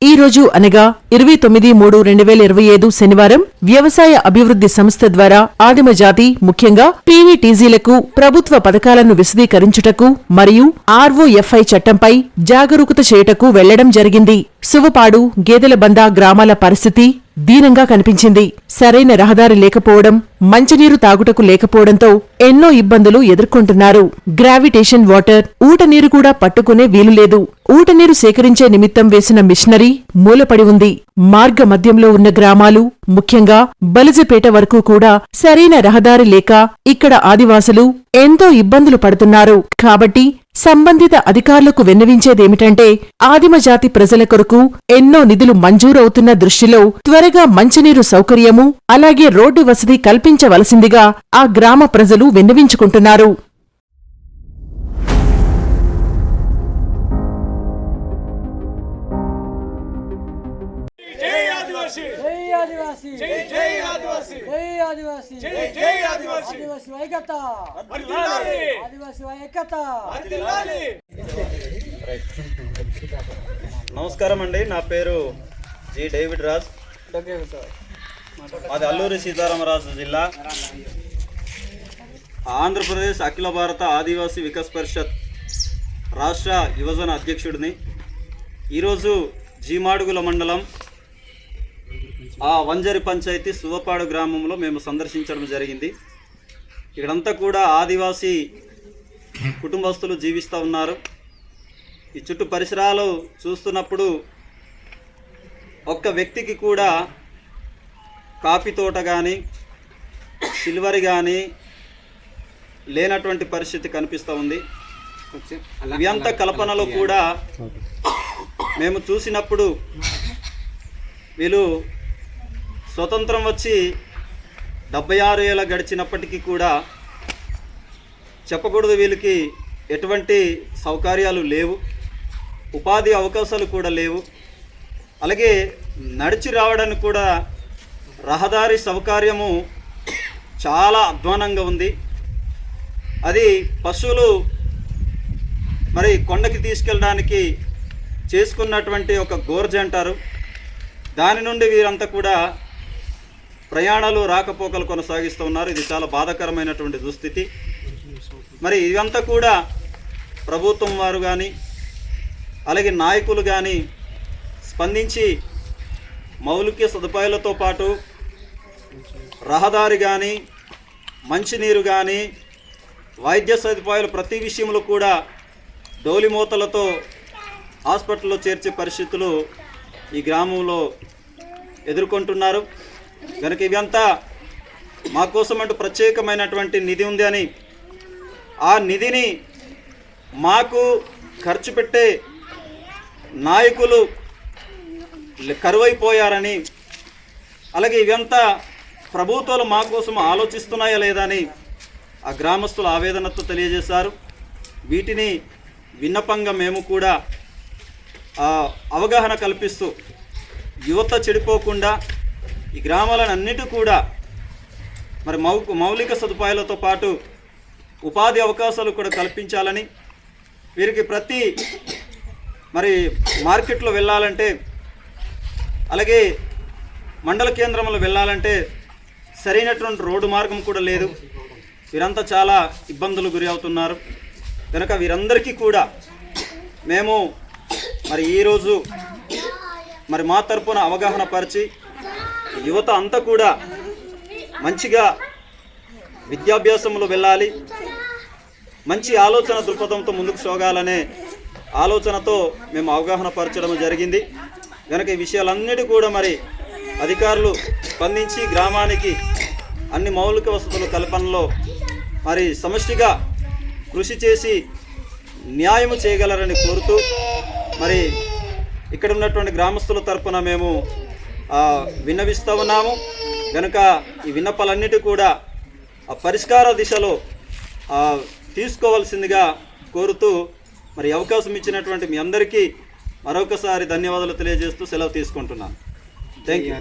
ఈ రోజు అనగా ఇరవై తొమ్మిది మూడు రెండు వేల ఇరవై ఐదు శనివారం వ్యవసాయ అభివృద్ధి సంస్థ ద్వారా ఆదిమ జాతి ముఖ్యంగా పీవీటీజీలకు ప్రభుత్వ పథకాలను విశదీకరించుటకు మరియు ఆర్ఓఎఫ్ఐ చట్టంపై జాగరూకత చేయుటకు వెళ్ళడం జరిగింది. సువపాడు గేదెల బందా గ్రామాల పరిస్థితి దీనంగా కనిపించింది. సరైన రహదారి లేకపోవడం మంచినీరు తాగుటకు లేకపోవడంతో ఎన్నో ఇబ్బందులు ఎదుర్కొంటున్నారు. గ్రావిటేషన్ వాటర్ ఊటనీరు కూడా పట్టుకునే వీలు లేదు. సేకరించే నిమిత్తం వేసిన మిషనరీ మూలపడి ఉంది. మార్గ మధ్యంలో ఉన్న గ్రామాలు ముఖ్యంగా బలిజపేట వరకు కూడా సరైన రహదారి లేక ఇక్కడ ఆదివాసులు ఎంతో ఇబ్బందులు పడుతున్నారు. కాబట్టి సంబంధిత అధికారులకు విన్నవించేదేమిటంటే ఆదిమజాతి ప్రజల కొరకు ఎన్నో నిధులు మంజూరవుతున్న దృష్టిలో త్వరగా మంచినీరు సౌకర్యము అలాగే రోడ్డు వసతి కల్పించవలసిందిగా ఆ గ్రామ ప్రజలు విన్నవించుకుంటున్నారు. ఆదివాసీ. జై జై ఆదివాసీ. ఆదివాసీ ఐక్యత వర్ధిల్లాలి ఆదివాసీ ఐక్యత వర్ధిల్లాలి నమస్కారం అండి నా పేరు జి డేవిడ్ రాజ్. మాది అల్లూరి సీతారామరాజు జిల్లా. ఆంధ్రప్రదేశ్ అఖిల భారత ఆదివాసీ వికాస్ పరిషత్ రాష్ట్ర యువజన అధ్యక్షుడిని. ఈరోజు జీమాడుగుల మండలం ఆ వంజరి పంచాయతీ సువపాడు గ్రామంలో మేము సందర్శించడం జరిగింది. ఇక్కడంతా కూడా ఆదివాసీ కుటుంబస్తులు జీవిస్తూ ఉన్నారు. ఈ చుట్టూ పరిసరాలు చూస్తున్నప్పుడు ఒక్క వ్యక్తికి కూడా కాఫీ తోట కానీ సిల్వర్ కానీ లేనటువంటి పరిస్థితి కనిపిస్తూ ఉంది. ఇవి అంతా కల్పనలో కూడా మేము చూసినప్పుడు వీళ్ళు స్వతంత్రం వచ్చి డెబ్బై ఆరు ఏళ్ళ గడిచినప్పటికీ కూడా చెప్పకూడదు వీళ్ళకి ఎటువంటి సౌకర్యాలు లేవు ఉపాధి అవకాశాలు కూడా లేవు. అలాగే నడిచి రావడానికి కూడా రహదారి సౌకర్యము చాలా అధ్వానంగా ఉంది. అది పశువులు మరి కొండకి తీసుకెళ్ళడానికి చేసుకున్నటువంటి ఒక గోర్జ అంటారు. దాని నుండి వీరంతా కూడా ప్రయాణాలు రాకపోకలు కొనసాగిస్తూ ఉన్నారు. ఇది చాలా బాధాకరమైనటువంటి దుస్థితి. మరి ఇదంతా కూడా ప్రభుత్వం వారు కానీ అలాగే నాయకులు కానీ స్పందించి మౌలిక సదుపాయాలతో పాటు రహదారి కానీ మంచినీరు కానీ వైద్య సదుపాయాలు ప్రతి విషయంలో కూడా డోలిమూతలతో హాస్పిటల్లో చేర్చే పరిస్థితులు ఈ గ్రామంలో ఎదుర్కొంటున్నారు. కనుక ఇవంతా మా కోసం అంటూ ప్రత్యేకమైనటువంటి నిధి ఉంది అని ఆ నిధిని మాకు ఖర్చు పెట్టే నాయకులు కరువైపోయారని అలాగే ఇవంతా ప్రభుత్వాలు మా కోసం ఆలోచిస్తున్నాయా లేదా అని ఆ గ్రామస్తులు ఆవేదనతో తెలియజేశారు. వీటిని విన్నపంగా మేము కూడా అవగాహన కల్పిస్తూ యువత చెడిపోకుండా ఈ గ్రామాలను అన్నిటి కూడా మరి మౌ మౌలిక సదుపాయాలతో పాటు ఉపాధి అవకాశాలు కూడా కల్పించాలని వీరికి ప్రతి మరి మార్కెట్లో వెళ్ళాలంటే అలాగే మండల కేంద్రంలో వెళ్ళాలంటే సరైనటువంటి రోడ్డు మార్గం కూడా లేదు. వీరంతా చాలా ఇబ్బందులు గురి అవుతున్నారు. కనుక వీరందరికీ కూడా మేము మరి ఈరోజు మరి మా తరపున అవగాహన పరిచి యువత అంతా కూడా మంచిగా విద్యాభ్యాసంలో వెళ్ళాలి. మంచి ఆలోచన దృక్పథంతో ముందుకు సాగాలనే ఆలోచనతో మేము అవగాహన పరచడం జరిగింది. కనుక ఈ విషయాలన్నిటి కూడా మరి అధికారులు స్పందించి గ్రామానికి అన్ని మౌలిక వసతులు కల్పనలో మరి సమష్టిగా కృషి చేసి న్యాయము చేయగలరని కోరుతూ మరి ఇక్కడ ఉన్నటువంటి గ్రామస్తుల తరపున మేము విన్నవిస్తూ ఉన్నాము. కనుక ఈ విన్నపాలన్నిటి కూడా పరిష్కార దిశలో తీసుకోవాల్సిందిగా కోరుతూ మరి అవకాశం ఇచ్చినటువంటి మీ అందరికీ మరొకసారి ధన్యవాదాలు తెలియజేస్తూ సెలవు తీసుకుంటున్నాను. Thank you